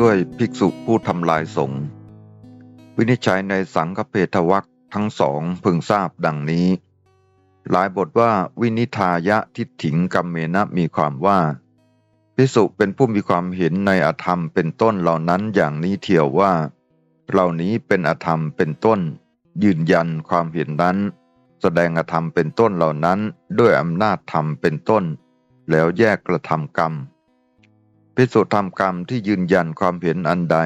ด้วยภิกษุผู้ทำลายสงฆ์วินิจฉัยในสังฆเพทวักทั้งสองพึงทราบดังนี้ หลายบทว่าวินิทายะทิฏฐิงกัมเมนะมีความว่าภิกษุเป็นผู้มีความเห็นในอธรรมเป็นต้นเหล่านั้นอย่างนี้เทียวว่า เหล่านี้เป็นอธรรมเป็นต้น ยืนยันความเห็นนั้น แสดงอธรรมเป็นต้นเหล่านั้น ด้วยอำนาจธรรมเป็นต้น แล้วแยกกระทำกรรม พิสุทำกรรมที่ยืนยันความเห็นอันใด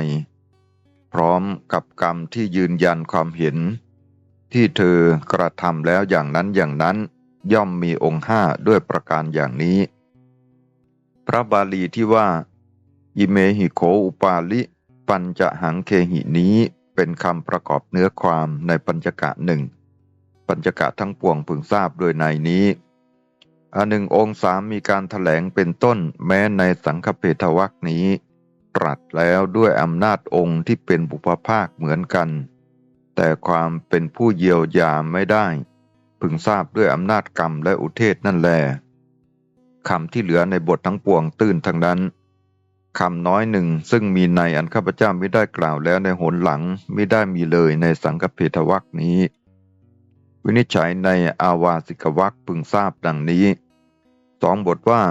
พร้อมกับกรรมที่ยืนยันความเห็น ที่เธอกระทำแล้วอย่างนั้นอย่างนั้นย่อมมีองค์ห้าด้วยประการอย่างนี้ พระบาลีที่ว่า อิเมหิโขอุปาลิ ปัญจะหังเคหินี้เป็นคำประกอบเนื้อความในปัญจกะหนึ่งปัญจกะทั้งปวงพึงทราบโดยในนี้ อันหนึ่งองค์สามมีการถแถลงเป็นต้นแม้ในสังฆเพทวักนี้ ตรัสแล้วด้วยอำนาจองค์ที่เป็นบุพภาคเหมือนกัน แต่ความเป็นผู้เยียวยาไม่ได้ พึงทราบด้วยอำนาจกรรมและอุเทศนั่นแลคำที่เหลือในบททั้งปวงตื้นทั้งนั้นคำน้อยหนึ่งซึ่งมีในอันข้าพเจ้าไม่ได้กล่าวแล้วในหนหลังไม่ได้มีเลยในสังฆเพทวักนี้ วินิจฉัยในอาวาสิกวักพึงทราบดังนี้สองบทว่า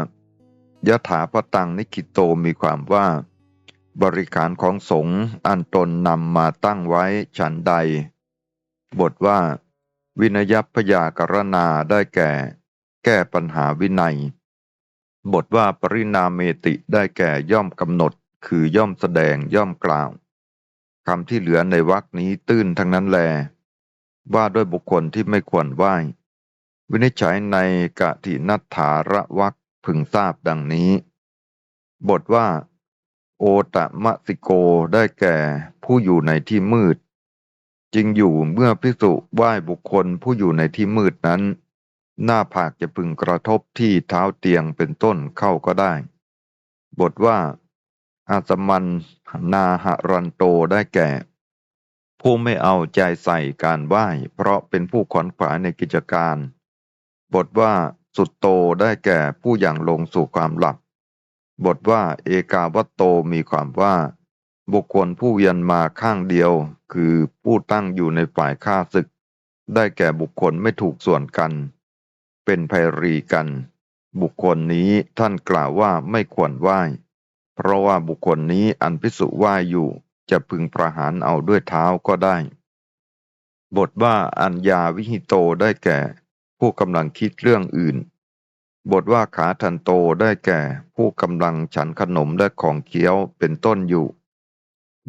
ยะถาพตังนิคิโตมีความว่า บริการของสงฆ์อันตนนำมาตั้งไว้ฉันใด บทว่า วินยพยากรณาได้แก่ แก้ปัญหาวินัย บทว่าปรินาเมติได้แก่ย่อมกำหนดคือย่อมแสดงย่อมกล่าวคำที่เหลือในวรรคนี้ตื้นทั้งนั้นแล ว่าด้วยบุคคลที่ไม่ควรไหว้ วินิจฉัยในกะทินัทธาระวักพึงทราบดังนี้ บทว่า โอตะมะสิโกได้แก่ผู้อยู่ในที่มืดจริงอยู่เมื่อพิสุไหว้บุคคลผู้อยู่ในที่มืดนั้น หน้าผากจะพึงกระทบที่เท้าเตียงเป็นต้นเข้าก็ได้ บทว่า อาสมันนาหรันโตได้แก่ ผู้ไม่เอาใจใส่การไหว้ เพราะเป็นผู้ขวนขวายในกิจการ บทว่าสุดโตได้แก่ผู้อย่างลงสู่ความหลับ บทว่าเอกาวัตโตมีความว่า บุคคลผู้เวียนมาข้างเดียว คือผู้ตั้งอยู่ในฝ่ายข้าศึก ได้แก่บุคคลไม่ถูกส่วนกัน เป็นภัยรีกัน บุคคลนี้ท่านกล่าวว่าไม่ควรไหว้ เพราะว่าบุคคลนี้อันพิสุไหว้อยู่ จะพึงประหารเอาด้วยเท้าก็ได้ บทว่าอัญญาวิหิโตได้แก่ ผู้กำลังคิดเรื่องอื่น บทว่าขาทันโตได้แก่ ผู้กำลังฉันขนมและของเคี้ยวเป็นต้นอยู่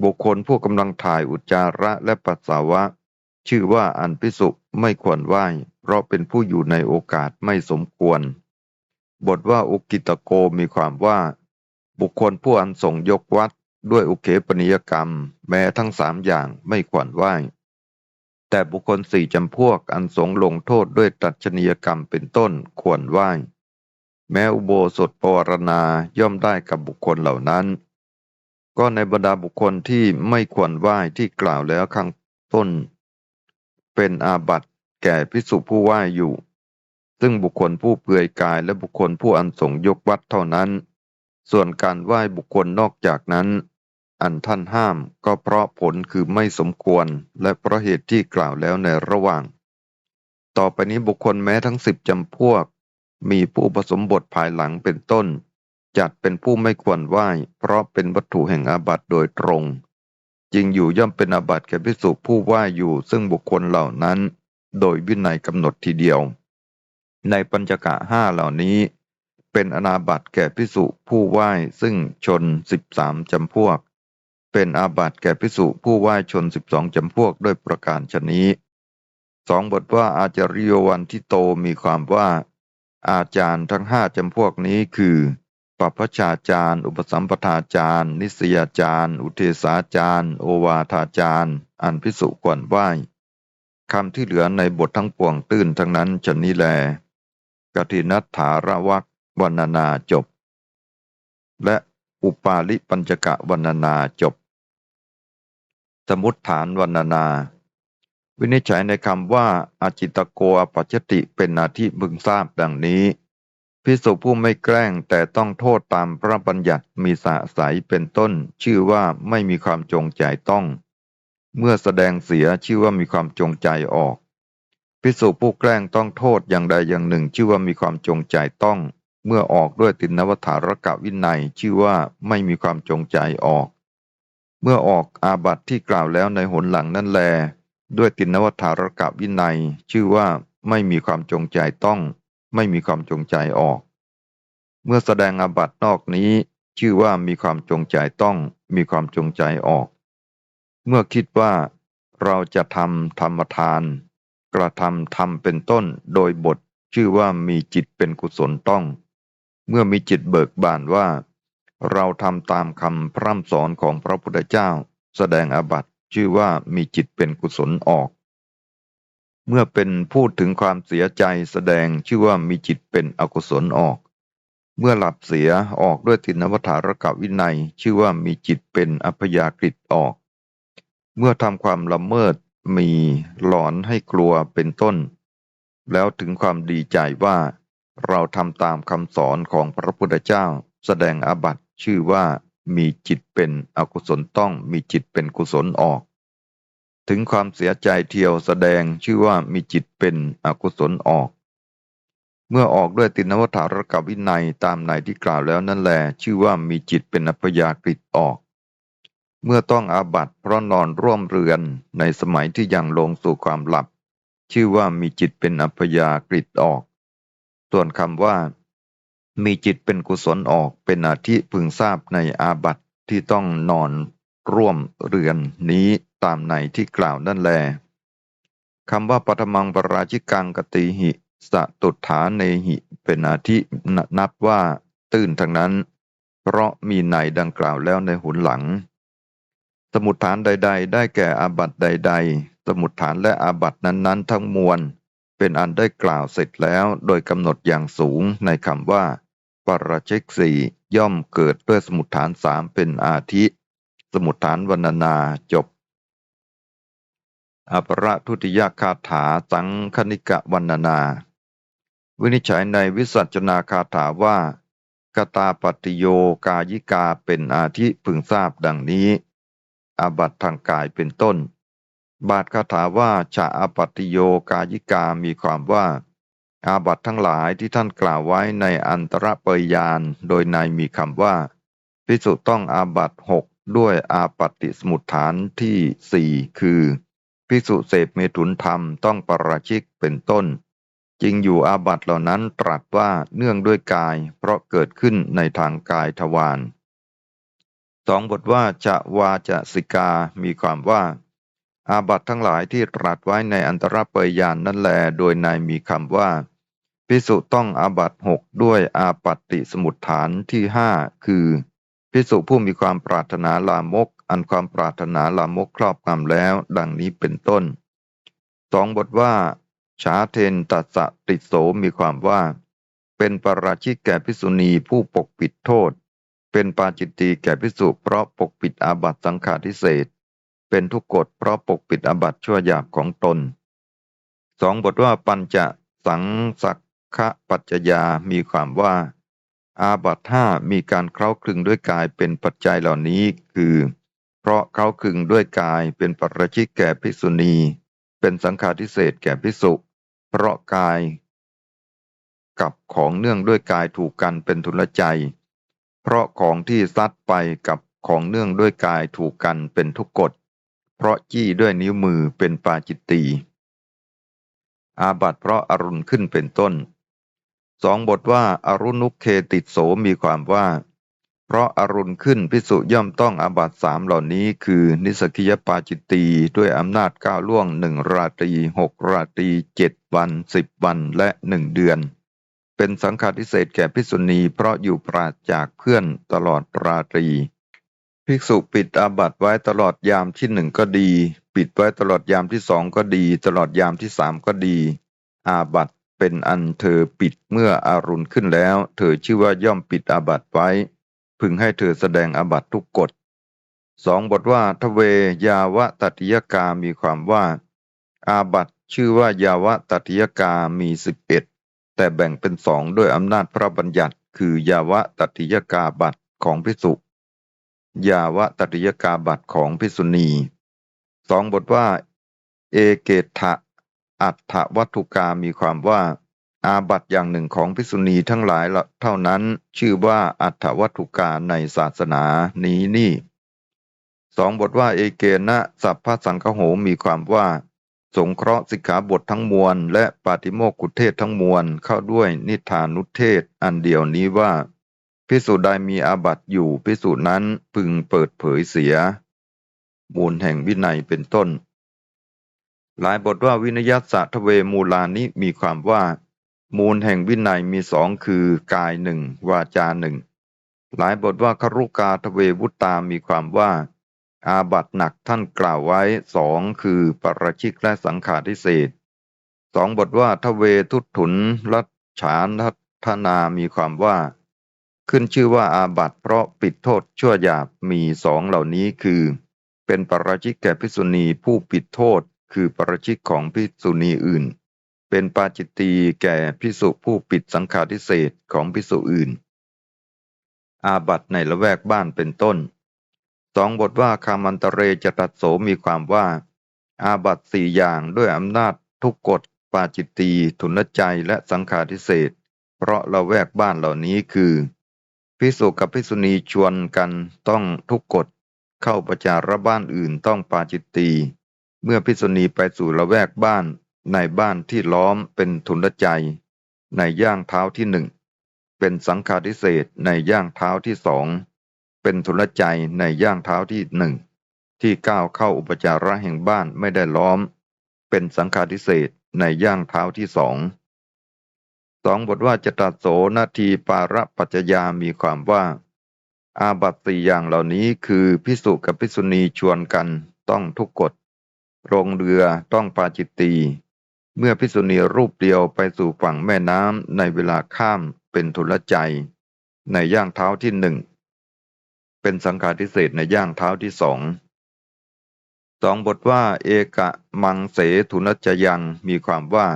บุคคลผู้กำลังถ่ายอุจจาระและปัสสาวะ ชื่อว่าอันพิสุไม่ควรไหว้เพราะเป็นผู้อยู่ในโอกาสไม่สมควร บทว่าอุกิตโกมีความว่า บุคคลผู้อันส่งยกวัด ด้วยอุเคปนิยกรรม แม้ทั้งสามอย่างไม่ควรไหว้แต่บุคคลสี่จำพวกอันสงลงโทษด้วยตัดชนียกรรมเป็นต้นควรไหว้แม้อุโบสถปวารณาย่อมได้กับบุคคลเหล่านั้น ก็ในบรรดาบุคคลที่ไม่ควรไหว้ที่กล่าวแล้วข้างต้น เป็นอาบัติแก่พิสุผู้ไหว้อยู่ ซึ่งบุคคลผู้เปลือยกายและบุคคลผู้อันสงยกวัดเท่านั้น ส่วนการไหว้บุคคลนอกจากนั้น อันท่านห้ามก็เพราะผลคือไม่สมควร และเพราะเหตุที่กล่าวแล้วในระหว่าง ต่อไปนี้บุคคลแม้ทั้งสิบจำพวก มีผู้ผสมบทภายหลังเป็นต้น จัดเป็นผู้ไม่ควรไหว้ เพราะเป็นวัตถุแห่งอาบัติโดยตรงจริงอยู่ย่อมเป็นอาบัติแก่พิสุผู้ไหว้อยู่ซึ่งบุคคลเหล่านั้น โดยวินัยกำหนดทีเดียว ในปัญจกะห้าเหล่านี้ เป็นอนาบัติแก่พิสุผู้ไหว้ซึ่งชนสิบสามจำพวก เป็นอาบัติแก่พิสุผู้ไหว้ชนสิบสองจำพวกด้วยประการชนี้สองบทว่าอาจาริยวันที่โตมีความว่า อาจารย์ทั้งห้าจำพวกนี้คือปัพชาจารย์ อุปสัมปทาจารย์ นิสยาจารย์ อุเทศาจารย์ โอวาทาจารย์ อันพิสุควรไหว้คำที่เหลือในบททั้งปวงตื้นทั้งนั้นชนนี้แลกตินัทธาระวักวันนาจบ และอุปาลิปัญจกะวันนาจบ มุดฐานวันนา วินิจฉัยในคำว่าอาจิตโกอปัจจติเป็นนาที่บึงทราบดังนี้พิสุผู้ไม่แกล้งแต่ต้องโทษตามพระบัญญัติมีสาสายเป็นต้น ชื่อว่าไม่มีความจงใจต้อง เมื่อแสดงเสียชื่อว่ามีความจงใจออกพิสุผู้แกล้งต้องโทษอย่างใดอย่างหนึ่ง ชื่อว่ามีความจงใจต้อง เมื่อออกด้วยตินวัฏารกะวินัย ชื่อว่าไม่มีความจงใจออก เมื่อออกอาบัติที่กล่าวแล้วในหนหลังนั่นแล ด้วยตินวัฏารกะวินัย ชื่อว่าไม่มีความจงใจต้อง ไม่มีความจงใจออก เมื่อแสดงอาบัตินอกนี้ ชื่อว่ามีความจงใจต้อง มีความจงใจออก เมื่อคิดว่าเราจะทำธรรมทาน กระทำทำเป็นต้นโดยบทชื่อว่ามีจิตเป็นกุศลต้อง เมื่อมีจิตเบิกบานว่า เราทำตามคำพร่ำสอนของพระพุทธเจ้า แสดงอาบัติชื่อว่ามีจิตเป็นกุศลออก เมื่อเป็นพูดถึงความเสียใจแสดงชื่อว่ามีจิตเป็นอกุศลออก เมื่อหลับเสียออกด้วยตินวัฏารกวินัย ชื่อว่ามีจิตเป็นอัพยากฤิออก เมื่อทำความละเมิดมีหลอนให้กลัวเป็นต้น แล้วถึงความดีใจว่า เราทำตามคำสอนของพระพุทธเจ้า แสดงอาบัติชื่อว่ามีจิตเป็นอกุศลต้องมีจิตเป็นกุศลออก ถึงความเสียใจเที่ยวแสดงชื่อว่ามีจิตเป็นอกุศลออก เมื่อออกด้วยตินวัฏารกวินัยตามในที่กล่าวแล้วนั่นแหละชื่อว่ามีจิตเป็นอัพยากฤิออก เมื่อต้องอาบัตเพราะนอนร่วมเรือนในสมัยที่ยังลงสู่ความหลับ ชื่อว่ามีจิตเป็นอัพยากฤิออก ส่วนคำว่า มีจิตเป็นกุศลออกเป็นอาทิพึงทราบในอาบัติที่ต้องนอนร่วมเรือนนี้ตามในที่กล่าวนั่นแลคำว่าปฐมังปราชิกังกติหิ สตุถาเนหิเป็นอาทินับว่าตื่นทั้งนั้น เพราะมีในดังกล่าวแล้วในหุนหลัง สมุดฐานใด ๆ ได้แก่อาบัตใด ๆ สมุดฐานและอาบัตนั้นๆ ทั้งมวล เป็นอันได้กล่าวเสร็จแล้วโดยกำหนดอย่างสูงในคำว่า ปราชิกสี่ย่อมเกิดด้วยสมุดฐานสามเป็นอาทิ สมุดฐานวรรณนาจบอปรทุติยคาถาสังคณิกะวรรณนา วินิจฉัยในวิสัชนาคาถาว่ากตาปฏิโยกายิกาเป็นอาทิพึงทราบดังนี้ อาบัตทางกายเป็นต้น บาทคาถาว่าชาอปัติโยกายิกามีความว่า อาบัตทั้งหลายที่ท่านกล่าวไว้ในอันตรเปยยานโดยในมีคำว่าพิสุต้องอาบัตหกด้วยอาปัติสมุทฐานที่สี่คือภิกษุเสพเมถุนธรรมต้องปราชิกเป็นต้น จริงอยู่อาบัตเหล่านั้นตรัสว่าเนื่องด้วยกาย เพราะเกิดขึ้นในทางกายทวารสองบทว่าจะวาจะสิกา มีความว่า อาบัตทั้งหลายที่ตรัสไว้ในอันตรเปยยานนั่นแล โดยในมีคำว่า พิสุต้องอาบัตหกด้วยอาปัตติสมุทฐานที่ห้าคือพิสุผู้มีความปรารถนาลามก อันความปรารถนาลามกครอบงำแล้ว ดังนี้เป็นต้นสองบทว่าชาเทนตัสติโสมีความว่า เป็นปราชิกแก่พิสุณีผู้ปกปิดโทษ เป็นปาจิตตีแก่พิสุเพราะปกปิดอาบัตสังฆาทิเศษ เป็นทุกกฎเพราะปกปิดอาบัตชั่วหยาบของตนสองบทว่าปัญจะสังสัก ขะปัจจยามีความว่า อาบัตห้ามีการเคล้าคลึงด้วยกายเป็นปัจจัยเหล่านี้คือ เพราะเคล้าคลึงด้วยกายเป็นปรชิกแก่ภิกษุณี เป็นสังฆาทิเศษแก่ภิกษุ เพราะกาย กับของเนื่องด้วยกายถูกกันเป็นทุลใจ เพราะของที่ซัดไปกับของเนื่องด้วยกายถูกกันเป็นทุกกฎ เพราะจี้ด้วยนิ้วมือเป็นปาจิตตีอาบัตเพราะอรุณขึ้นเป็นต้น สองบทว่าอารุณุเคติโสมีความว่า เพราะอารุณขึ้นพิสุย่อมต้องอาบัตสามเหล่านี้คือ นิสกิยปาจิตตีด้วยอำนาจก้าวล่วงหนึ่งราตรีหกราตรีเจ็ดวันสิบวันและหนึ่งเดือน เป็นสังฆาทิเศษแก่พิสุณีเพราะอยู่ปราศจากเพื่อนตลอดราตรีภิกษุปิดอาบัตไว้ตลอดยามที่หนึ่งก็ดี ปิดไว้ตลอดยามที่สองก็ดี ตลอดยามที่สามก็ดี อาบัต เป็นอันเธอปิดเมื่ออารุณขึ้นแล้ว เธอชื่อว่าย่อมปิดอาบัตไว้ พึงให้เธอแสดงอาบัตทุกกฎสองบทว่าทเวยาวะตัติยกามีความว่า อาบัตชื่อว่ายาวะตัติยกามีสิบเอ็ดแต่แบ่งเป็นสองด้วยอำนาจพระบัญญัติ คือยาวะตติยกาบัตของพิสุยาวะตติยกาบัตของพิสุณีสองบทว่า เอเกทะ อัตถวัตถุกามีความว่า อาบัตอย่างหนึ่งของพิสุณีทั้งหลายละเท่านั้น ชื่อว่าอัตถวัตถุกาในศาสนานี้นี่สองบทว่าเอเกนะสัพพสังคโหมีความว่า สงเคราะห์สิกขาบททั้งมวล และปาติโมกขุเทศทั้งมวลเข้าด้วยนิทานุเทศอันเดียวนี้ว่าพิสูจน์ใดมีอาบัติอยู่พิสูจน์นั้นพึงเปิดเผยเสีย มูลแห่งวินัยเป็นต้น หลายบทว่าวินยัสสะทเวมูลานิมีความว่า มูลแห่งวินัยมีสองคือกายหนึ่งวาจาหนึ่ง หลายบทว่าครุกาทเววุตตามีความว่า อาบัตหนักท่านกล่าวไว้สองคือปรชิกและสังขาทิเศษสองบทว่าทเวทุตถุนรัชฉานทัทนามีความว่า ขึ้นชื่อว่าอาบัตเพราะปิดโทษชั่วหยาบมีสองเหล่านี้คือ เป็นปรชิกแก่พิษุณีผู้ปิดโทษ คือปรชิกของพิกษุณีอื่น เป็นปาจิตตีแก่พิสุผู้ปิดสังฆาทิเศษของพิสุอื่น อาบัตในละแวกบ้านเป็นต้นสองบทว่าคามันตเรจตัดโสมีความว่า อาบัตสี่อย่างด้วยอำนาจทุกกฎปาจิตตีทุนใจและสังฆาทิเศษ เพราะละแวกบ้านเหล่านี้คือพิสุกับพิสุณีชวนกันต้องทุกกฎเข้าประจารบ้านอื่นต้องปาจิตตี เมื่อพิสุณีไปสู่ละแวกบ้านในบ้านที่ล้อมเป็นทุนใจ ในย่างเท้าที่หนึ่งเป็นสังฆาทิเศษในย่างเท้าที่สองเป็นทุนใจในย่างเท้าที่หนึ่งที่ก้าวเข้าอุปจาระแห่งบ้านไม่ได้ล้อม เป็นสังฆาทิเศษในย่างเท้าที่สองสองบทว่าจตัดโสนาทีปาระปัจจยามีความว่า อาบัตสี่อย่างเหล่านี้คือพิสุกับพิสุณีชวนกันต้องทุกกฎ โรงเรือต้องปาจิตตีเมื่อพิสุณีรูปเดียวไปสู่ฝั่งแม่น้ำในเวลาข้ามเป็นทุลใจ ในย่างเท้าที่หนึ่ง เป็นสังฆาทิเศษในย่างเท้าที่สองสองบทว่าเอกะมังเสทุนจยังมีความว่า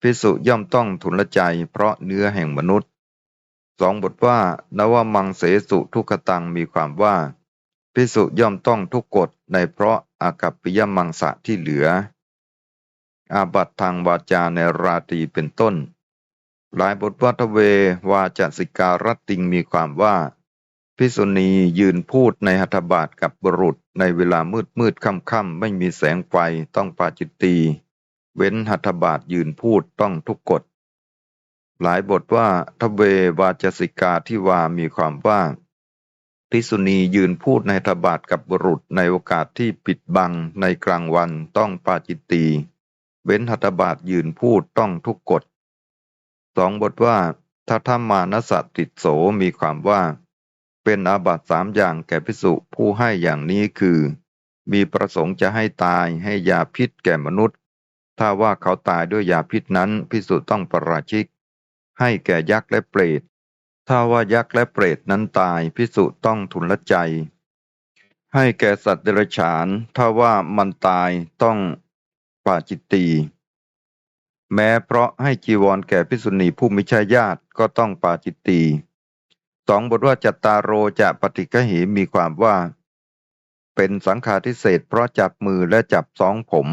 พิสุย่อมต้องทุนละใจเพราะเนื้อแห่งมนุษย์สองบทว่านวมังเสสุทุกตังมีความว่า พิสุย่อมต้องทุกกฎในเพราะอากัปปิยมังสะที่เหลือ อาบัตทางวาจาในราตรีเป็นต้น หลายบทวัทเววาจสิการติงมีความว่า พิสุณียืนพูดในหัตถบาทกับบุรุษในเวลามืดมืดค่ำค่ำไม่มีแสงไฟต้องปาจิตตีเว้นหัตถบาทยืนพูดต้องทุกกฎหลายบทว่าทเววาจสิกาที่วามีความว่า ภิกษุณียืนพูดในทบาทกับบุรุษในโอกาสที่ปิดบังในกลางวันต้องปาจิตตี เว้นหัตบาทยืนพูดต้องทุกกฎสองบทว่าถ้าธรรมานสติโสมีความว่า เป็นอาบัตสามอย่างแก่พิสุผู้ให้อย่างนี้คือ มีประสงค์จะให้ตายให้ยาพิษแก่มนุษย์ ถ้าว่าเขาตายด้วยยาพิษนั้นพิสุต้องประราชิก ให้แก่ยักษ์และเปรต ถ้าว่ายักษ์และเปรตนั้นตายพิสุต้องทุนละใจ ให้แก่สัตว์เดรัจฉาน ถ้าว่ามันตายต้องปาจิตตี แม้เพราะให้จีวรแก่พิสุณีผู้ไม่ใช่ญาติก็ต้องปาจิตตีสองบทว่าจัตตาโรจะปฏิกหิมีความว่า เป็นสังฆาทิเศษเพราะจับมือและจับสองผม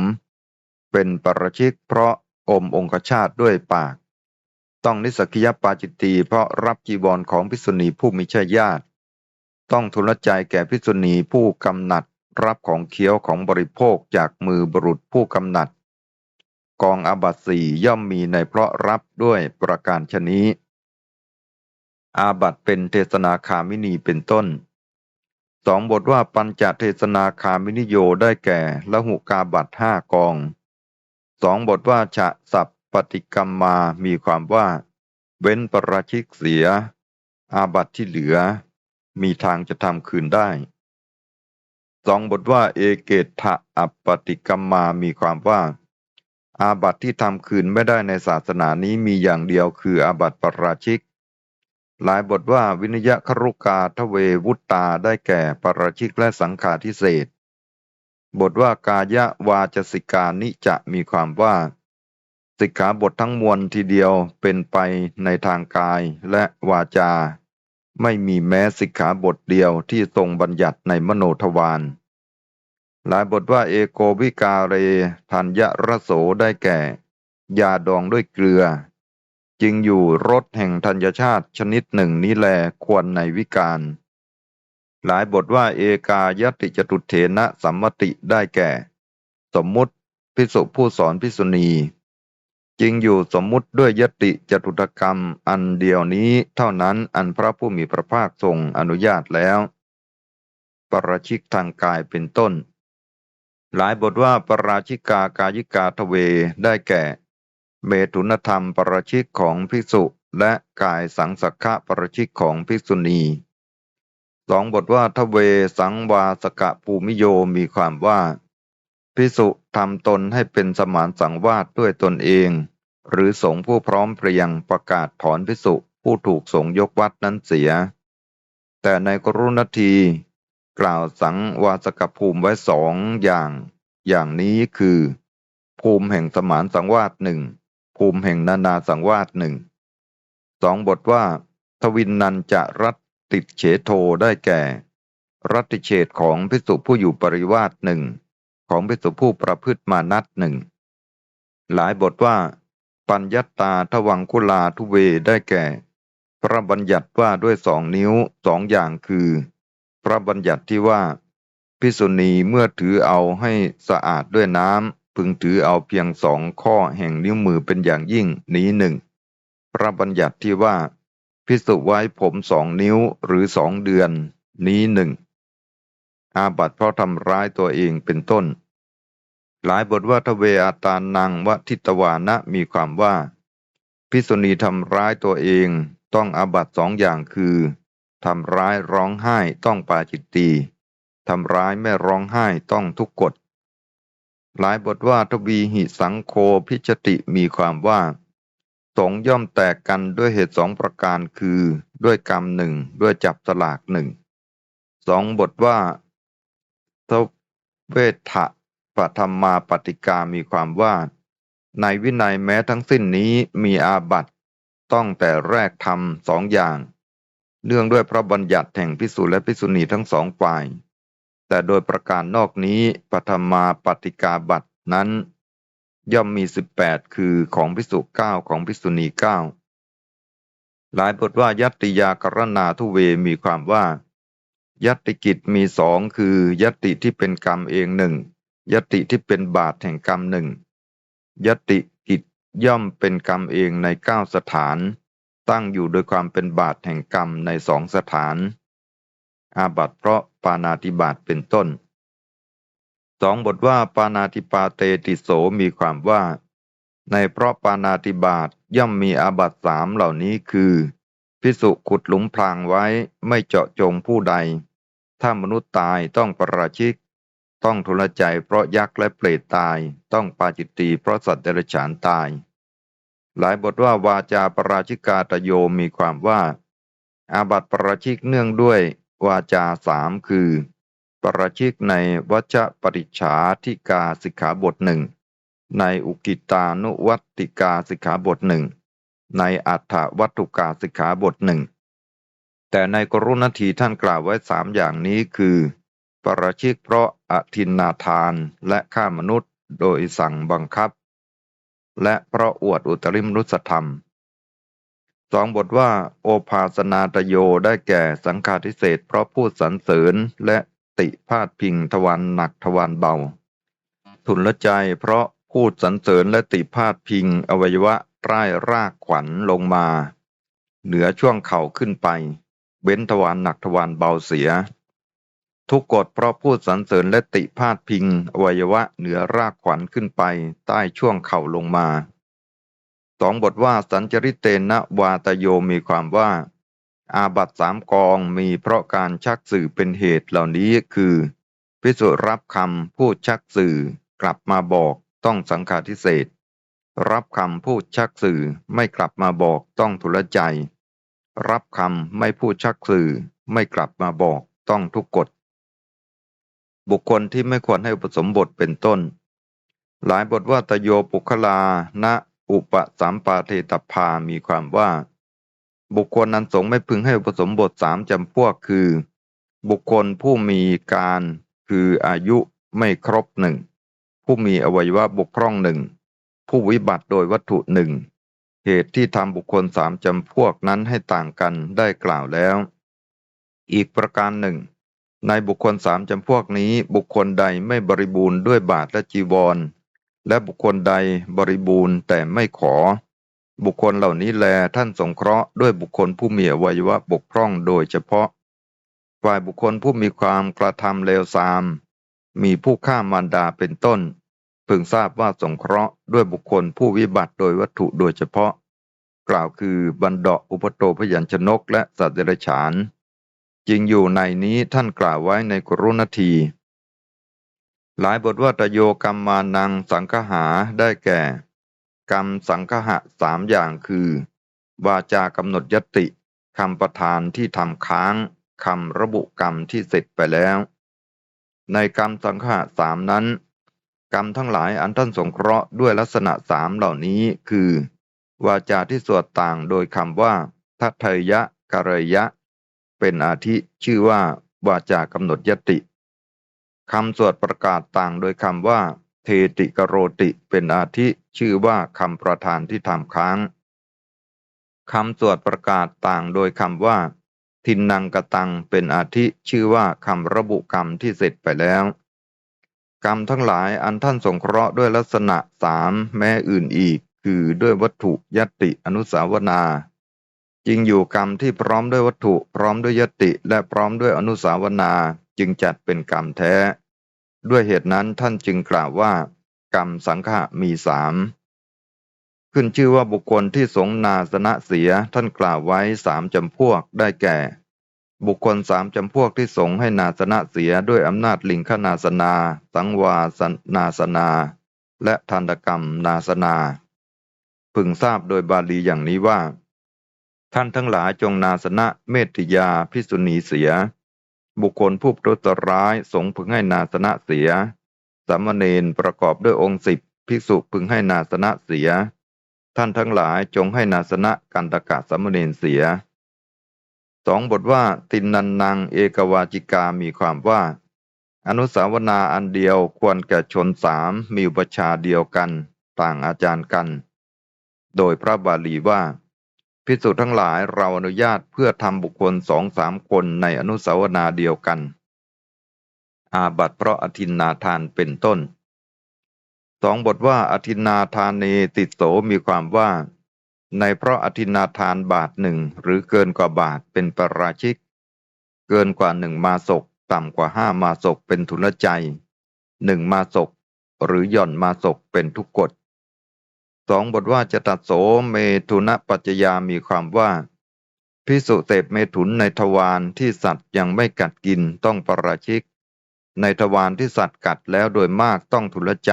เป็นปรชิกเพราะอมองคชาตด้วยปาก ต้องนิสกิยปาจิตตีเพราะรับจีวรของพิษุณีผู้มิใช่ญาติ ต้องทุนใจแก่พิษุณีผู้กำหนัดรับของเคี้ยวของบริโภคจากมือบุรุษผู้กำหนัด กองอาบัตสีย่อมมีในเพราะรับด้วยประการชนี้ อาบัตเป็นเทศนาคามินีเป็นต้นสองบทว่าปัญจเทศนาคามินิโยได้แก่ละหุกาบัตห้ากองสองบทว่าฉะสับ ปฏิกรรมมามีความว่า เว้นปราชิกเสีย อาบัติที่เหลือ มีทางจะทำคืนได้สองบทว่าเอเกทะอัปฏิกรรมมามีความว่า อาบัติที่ทำคืนไม่ได้ในศาสนานี้มีอย่างเดียวคืออาบัติปราชิก หลายบทว่าวินยะครุกาทเววุตตาได้แก่ปราชิกและสังขาทิเศษบทว่ากายะวาจสิกานิจะมีความว่า สิกขาบททั้งมวลทีเดียวเป็นไปในทางกายและวาจา ไม่มีแม้สิกขาบทเดียวที่ทรงบัญญัติในมโนทวารหลายบทว่าเอโกวิกาเรธัญญรโสได้แก่ ยาดองด้วยเกลือ จึงอยู่รสแห่งธัญชาติชนิดหนึ่งนี้แลควรในวิการ หลายบทว่าเอกายติจตุเถนะสัมมติได้แก่ สมมุติพิสุผู้สอนพิสุณี จริงอยู่สมมุติด้วยยติจตุตกรรมอันเดียวนี้เท่านั้นอันพระผู้มีพระภาคทรงอนุญาตแล้ว ปราชิกทางกายเป็นต้น หลายบทว่าปราชิกากายิกาทเวได้แก่ เมถุนธรรมปราชิกของภิกษุและกายสังสักขะปราชิกของภิกษุณีสองบทว่าทเวสังวาสกะภูมิโยมีความว่า ภิกษุทำตนให้เป็นสมานสังวาสด้วยตนเอง หรือสงฆ์ผู้พร้อมเพรียงประกาศถอนภิกษุผู้ถูกสงฆ์ยกวัดนั้นเสีย แต่ในกรุณที กล่าวสังวาสกภูมิไว้สองอย่าง อย่างนี้คือ ภูมิแห่งสมานสังวาสหนึ่งภูมิแห่งนานาสังวาสหนึ่งสองบทว่า ทวินนันจะรัตติเฉโทได้แก่ รัติเฉดของภิกษุผู้อยู่ปริวาสหนึ่ง ของภิกษุผู้ประพฤติมานัดหนึ่ง หลายบทว่า ปัญญตตาทวังคุลาทุเวได้แก่ พระบัญญัติว่าด้วยสองนิ้วสองอย่างคือ พระบัญญัติที่ว่า พิสุณีเมื่อถือเอาให้สะอาดด้วยน้ำพึงถือเอาเพียงสองข้อแห่งนิ้วมือเป็นอย่างยิ่งนี้หนึ่งพระบัญญัติที่ว่า พิสุไว้ผมสองนิ้วหรือสองเดือน นี้หนึ่งอาบัติเพราะทำร้ายตัวเองเป็นต้น หลายบทว่าทเวอาตานังวทิตวานะมีความว่า พิษุณีทำร้ายตัวเองต้องอาบัตสองอย่างคือทำร้ายร้องไห้ต้องปาจิตตีทำร้ายไม่ร้องไห้ต้องทุกกฎ หลายบทว่าทวีหิสังโคพิจติมีความว่า สงย่อมแตกกันด้วยเหตุสองประการคือ ด้วยกรรมหนึ่งด้วยจับสลากหนึ่งสองบทว่าทเวทะ ปธรรมาปฏิกามีความว่า ในวินัยแม้ทั้งสิ้นนี้มีอาบัตต้องแต่แรกทำสองอย่าง เนื่องด้วยพระบัญญัติแห่งพิสุและพิสุณีทั้งสองฝ่าย แต่โดยประการนอกนี้ปธรรมาปฏิกาบัตนั้น ย่อมมีสิบแปดคือของพิสุเก้าของพิสุณีเก้าหลายบทว่ายัตติยากรณาทุเวมีความว่า ยัตติกิจมีสองคือยัตติที่เป็นกรรมเองหนึ่ง ยติที่เป็นบาตแห่งกรรมหนึ่งยติกิจย่อมเป็นกรรมเองในเก้าสถาน ตั้งอยู่โดยความเป็นบาตแห่งกรรมในสองสถาน อาบัตเพราะปานาติบาตเป็นต้นสองบทว่าปานาติปาเตติโสมีความว่า ในเพราะปานาติบาตย่อมมีอาบัตสามเหล่านี้คือพิสุขุดหลุมพรางไว้ไม่เจาะจงผู้ใด ถ้ามนุษย์ตายต้องประราชิก ต้องทุลใจเพราะยักษ์และเปรตตาย ต้องปาจิตตีเพราะสัตว์เดรัจฉานตาย หลายบทว่าวาจาประราชิกาตโยมีความว่า อาบัติประราชิกเนื่องด้วยวาจาสามคือ ประราชิกในวัชปริชาธิกาสิกขาบทหนึ่ง ในอุกิตานุวัติกาสิกขาบทหนึ่ง ในอัฏฐวัตถุกาสิกขาบทหนึ่ง แต่ในกรุณทีท่านกล่าวไว้สามอย่างนี้คือ ปราชิกเพราะอธินนาทานและฆ่ามนุษย์โดยสั่งบังคับ และเพราะอวดอุตริมรุสธรรมสองบทว่าโอภาสนาตโยได้แก่สังฆาทิเศษเพราะพูดสรรเสริญและติพาดพิงทวันหนักทวันเบา ทุนละใจเพราะพูดสรรเสริญและติพาดพิงอวัยวะใต้รากขวัญลงมา เหนือช่วงเข่าขึ้นไปเว้นทวารหนักทวารเบาเสีย ทุกกฎเพราะพูดสรรเสริญและติพาดพิงอวัยวะเหนือรากขวัญขึ้นไป ใต้ช่วงเข่าลงมาสองบทว่าสัญจริเตนะวาตโยมีความว่า อาบัตสามกองมีเพราะการชักสื่อเป็นเหตุเหล่านี้คือพิสุรับคำพูดชักสื่อกลับมาบอกต้องสังฆาทิเศษ รับคำพูดชักสื่อไม่กลับมาบอกต้องทุลใจ รับคำไม่พูดชักสื่อไม่กลับมาบอกต้องทุกกฎ บุคคลที่ไม่ควรให้อุปสมบทเป็นต้น หลายบทว่าตโยปุคลาณอุปสัมปาเทตพามีความว่า บุคคลนั้นสงฆ์ไม่พึงให้อุปสมบทสามจำพวกคือ บุคคลผู้มีการคืออายุไม่ครบหนึ่งผู้มีอวัยวะบกพร่องหนึ่งผู้วิบัติโดยวัตถุหนึ่งเหตุที่ทำบุคคลสามจำพวกนั้นให้ต่างกันได้กล่าวแล้ว อีกประการหนึ่ง ในบุคคลสามจำพวกนี้บุคคลใดไม่บริบูรณ์ด้วยบาทและจีวร และบุคคลใดบริบูรณ์แต่ไม่ขอ บุคคลเหล่านี้แลท่านสงเคราะห์ด้วยบุคคลผู้มีอวัยวะบกพร่องโดยเฉพาะ ฝ่ายบุคคลผู้มีความกระทำเลวทราม มีผู้ฆ่ามารดาเป็นต้น พึงทราบว่าสงเคราะห์ด้วยบุคคลผู้วิบัติโดยวัตถุโดยเฉพาะ กล่าวคือบันดาอุปโตพยัญชนกและสัตว์เดรัจฉาน จริงอยู่ในนี้ท่านกล่าวไว้ในกรุณที หลายบทว่าตโยกรรมมานังสังคหาได้แก่ กรรมสังคหะสามอย่างคือ วาจากำหนดยติคำประธานที่ทำค้างคำระบุกรรมที่เสร็จไปแล้ว ในกรรมสังคหะสามนั้น กรรมทั้งหลายอันท่านสงเคราะห์ด้วยลักษณะสามเหล่านี้คือ วาจาที่สวดต่างโดยคำว่าทัตเทยะกะเรยะ เป็นอาทิชื่อว่าวาจากำหนดยติคำสวดประกาศต่างโดยคำว่า เทติกโรติเป็นอาทิชื่อว่าคำประธานที่ทำค้างคำสวดประกาศต่างโดยคำว่า ทินนังกตังเป็นอาทิชื่อว่าคำระบุกรรมที่เสร็จไปแล้ว กรรมทั้งหลายอันท่านสงเคราะห์ด้วยลักษณะสามแม้อื่นอีก คือด้วยวัตถุยติอนุสาวนา จริงอยู่กรรมที่พร้อมด้วยวัตถุ พร้อมด้วยยติ และพร้อมด้วยอนุสาวนาจึงจัดเป็นกรรมแท้ ด้วยเหตุนั้นท่านจึงกล่าวว่า กรรมสังฆะมีสามขึ้นชื่อว่าบุคคลที่สงนาสนะเสียท่านกล่าวไว้สามจำพวกได้แก่ บุคคลสามจำพวกที่สงให้นาสนะเสียด้วยอำนาจลิงคนาสนา สังวาสนาสนา และทันตกรรมนาสนา พึงทราบโดยบาลีอย่างนี้ว่า ท่านทั้งหลายจงนาสนะเมตยาพิสุณีเสีย บุคคลผู้ประทุษร้ายสงพึงให้นาสนะเสีย สามเณรประกอบด้วยองค์สิบภิกษุพึงให้นาสนะเสีย ท่านทั้งหลายจงให้นาสนะกันตกะสมเณรเสียสองบทว่าตินนันนางเอกวาจิกามีความว่า อนุสาวนาอันเดียวควรแก่ชนสามมีอุปชาเดียวกัน ต่างอาจารย์กัน โดยพระบาลีว่า พิสุทั้งหลายเราอนุญาตเพื่อทำบุคคลสองสามคนในอนุสาวนาเดียวกัน อาบัตเพราะอธินนาทานเป็นต้นสองบทว่าอธินนาทานเนติโสมีความว่า ในเพราะอธินนาทานบาทหนึ่งหรือเกินกว่าบาทเป็นปราชิก เกินกว่าหนึ่งมาศกต่ำกว่าห้ามาศกเป็นทุนใจหนึ่งมาศกหรือหย่อนมาศกเป็นทุกกฎ สองบทว่าจะตัดโสเมทุนปัจจยามีความว่าพิสุเสพเมถุนในทวารที่สัตว์ยังไม่กัดกินต้องปราชิก ในทวารที่สัตว์กัดแล้วโดยมากต้องทุลใจ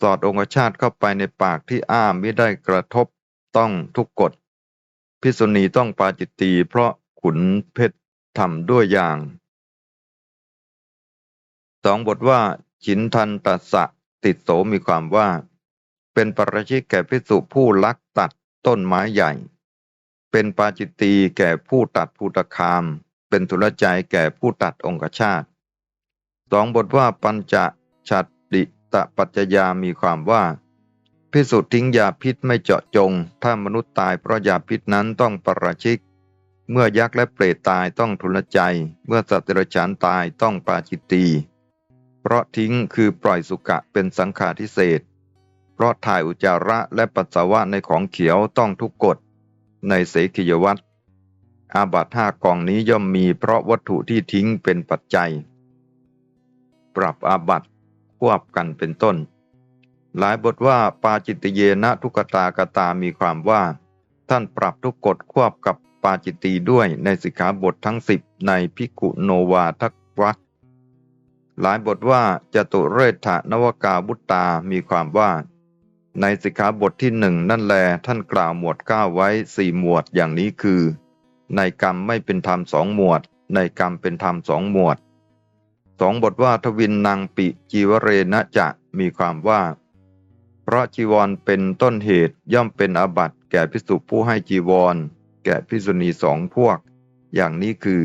สอดองคชาติเข้าไปในปากที่อ้ามไม่ได้กระทบต้องทุกกฎพิษุณีต้องปาจิตตีเพราะขุนเพชรทำด้วยอย่างสองบทว่าฉินทันตัสสะติดโสมีความว่า เป็นปรชิกแก่พิสุผู้ลักตัดต้นไม้ใหญ่ เป็นปาจิตตีแก่ผู้ตัดภูตคาม เป็นทุลใจแก่ผู้ตัดองคชาติสองบทว่าปัญจฉัตดิตปัจจยามีความว่าพิสุทิ้งยาพิษไม่เจาะจง ถ้ามนุษย์ตายเพราะยาพิษนั้นต้องปราชิก เมื่อยักษ์และเปรตตายต้องทุลใจ เมื่อสัตว์เดรัจฉานตายต้องปาจิตตี เพราะทิ้งคือปล่อยสุกะเป็นสังขาทิเศษ ราะถ่ายอุจจาระและปัสสาวะในของเขียวต้องทุกกฎในเสกิยวัตรอาบัตห้ากองนี้ย่อมมีเพราะวัตถุที่ทิ้งเป็นปัจจัย ปรับอาบัตควบกันเป็นต้น หลายบทว่าปาจิตเยนะทุกตากตามีความว่า ท่านปรับทุกกฎควบกับปาจิตตีด้วยในสิกขาบททั้งสิบในพิกุโนวาทักวักหลายบทว่าจตุเรศนวกาบุตตามีความว่า ในสิกขาบทที่หนึ่งนั่นแลท่านกล่าวหมวดก้าไว้สี่หมวดอย่างนี้คือ ในกรรมไม่เป็นธรรมสองหมวด ในกรรมเป็นธรรมสองหมวดสองบทว่าทวินนางปิจีวเรนะจะมีความว่า เพราะจีวรเป็นต้นเหตุย่อมเป็นอาบัติแก่ภิกษุผู้ให้จีวร แก่ภิกษุณีสองพวก อย่างนี้คือ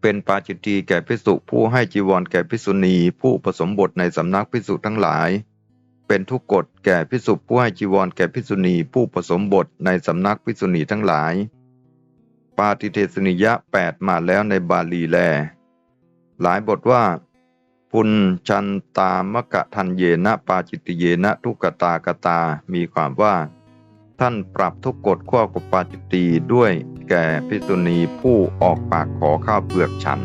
เป็นปาจิตีแก่ภิกษุผู้ให้จีวรแก่ภิกษุณีผู้ผสมบทในสำนักภิกษุทั้งหลาย เป็นทุกกฎแก่ภิกษุผู้ให้จีวรแก่ภิกษุณีผู้ผสมบทในสำนักภิกษุณีทั้งหลาย ปาติเทสนิยะแปดมาแล้วในบาลีแล หลายบทว่าปุณชันตามกะทันเยนะปาจิติเยนะทุกตากตา มีความว่า ท่านปรับทุกกฎข้อกับปาจิตตีด้วยแก่ภิกษุณีผู้ออกปากขอข้าวเปลือกฉัน